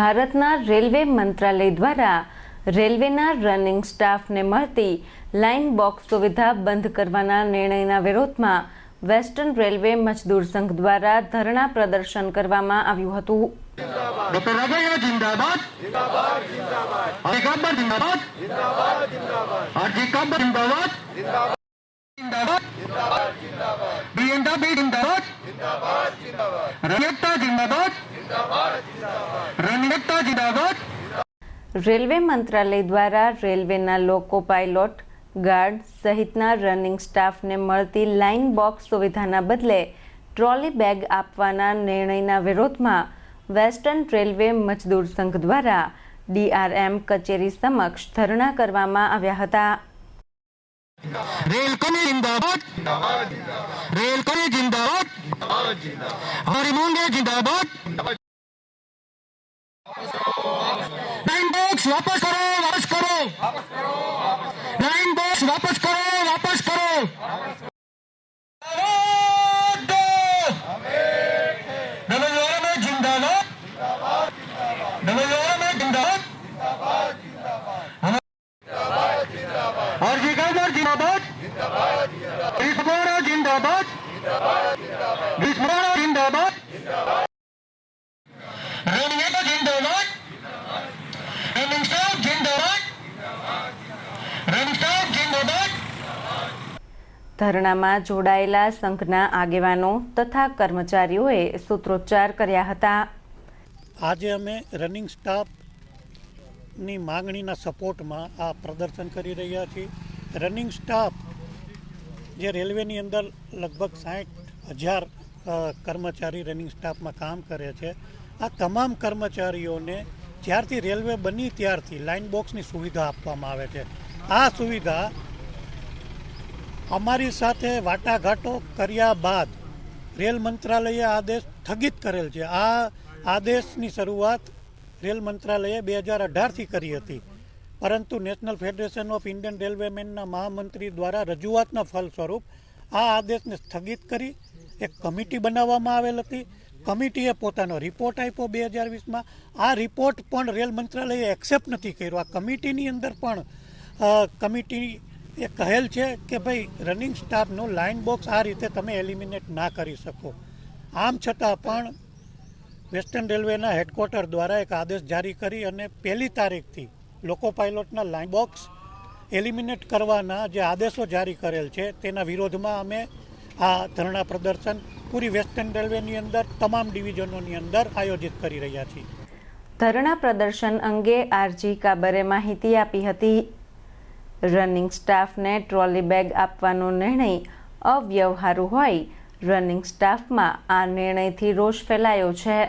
ભારતના રેલવે મંત્રાલય દ્વારા રેલવેના રનિંગ સ્ટાફને મળતી લાઇન બોક્સ સુવિધા બંધ કરવાના નિર્ણયના વિરોધમાં વેસ્ટર્ન રેલવે મજદૂર સંઘ દ્વારા ધરણા પ્રદર્શન કરવામાં આવ્યું હતું. જિંદાબાદ. આરજી કાબર જિંદાબાદ આરજી કાબર જિંદાબાદ જિંદાબાદ બીએનડબ્લ્યુ જિંદાબાદ રણેકતા જિંદાબાદ રણેકતા જિંદાબાદ રેલવે મંત્રાલય દ્વારા રેલવેના લોકો પાયલોટ ગાર્ડ સહિતના રનિંગ સ્ટાફને મળતી લાઇન બોક્સ સુવિધાના બદલે ટ્રોલી બેગ આપવાના નિર્ણયના વિરોધમાં વેસ્ટર્ન રેલવે મજદૂર સંઘ દ્વારા ડીઆરએમ કચેરી સમક્ષ ધરણા કરવામાં આવ્યા હતા રેલ કોને જિંદાબાદ રેલ કોને જિંદાબાદ हमारी मांगे जिंदाबाद Stop ધરણામાં જોડાયેલા સંઘના આગેવાનો તથા કર્મચારીઓએ સૂત્રોચ્ચાર કર્યા હતા. આજે અમે રનિંગ સ્ટાફની માગણીના સપોર્ટમાં આ પ્રદર્શન કરી રહ્યા છીએ. રનિંગ સ્ટાફ જે રેલવેની અંદર લગભગ સાઠ હજાર કર્મચારી રનિંગ સ્ટાફમાં કામ કરે છે. આ તમામ કર્મચારીઓને જ્યારથી રેલવે બની ત્યારથી લાઇન બોક્સની સુવિધા આપવામાં આવે છે. આ સુવિધા અમારી સાથે વાટાઘાટો કર્યા બાદ રેલ મંત્રાલયે આદેશ સ્થગિત કરેલ છે. આ આદેશની શરૂઆત રેલ મંત્રાલયે બે હજાર અઢારથી કરી હતી. પરંતુ નેશનલ ફેડરેશન ઓફ ઇન્ડિયન રેલવેમેનના મહામંત્રી દ્વારા રજૂઆતના ફલ સ્વરૂપ આ આદેશને સ્થગિત કરી એક કમિટી બનાવવામાં આવેલ હતી. કમિટીએ પોતાનો રિપોર્ટ આપ્યો બે હજાર વીસમાં. આ રિપોર્ટ પણ રેલ મંત્રાલયે એક્સેપ્ટ નથી કર્યો. આ કમિટીની અંદર પણ કમિટી એ કહેલ છે કે ભાઈ રનિંગ સ્ટાફનું લાઇન બોક્સ આ રીતે તમે એલિમિનેટ ના કરી શકો. આમ છતાં પણ વેસ્ટર્ન રેલવેના હેડક્વાર્ટર દ્વારા એક આદેશ જારી કરી અને પહેલી તારીખથી લોકો પાઇલોટના લાઇન બોક્સ એલિમિનેટ કરવાના જે આદેશો જારી કરેલ છે, તેના વિરોધમાં અમે આ ધરણા પ્રદર્શન પૂરી વેસ્ટર્ન રેલવેની અંદર, તમામ ડિવિઝનોની અંદર આયોજિત કરી રહ્યા છીએ. ધરણા પ્રદર્શન અંગે આરજી કાબરે માહિતી આપી હતી. રનિંગ સ્ટાફને ટ્રોલી બેગ આપવાનો નિર્ણય અવ્યવહારુ હોય. રનિંગ સ્ટાફમાં આ નિર્ણયથી રોષ ફેલાયો છે.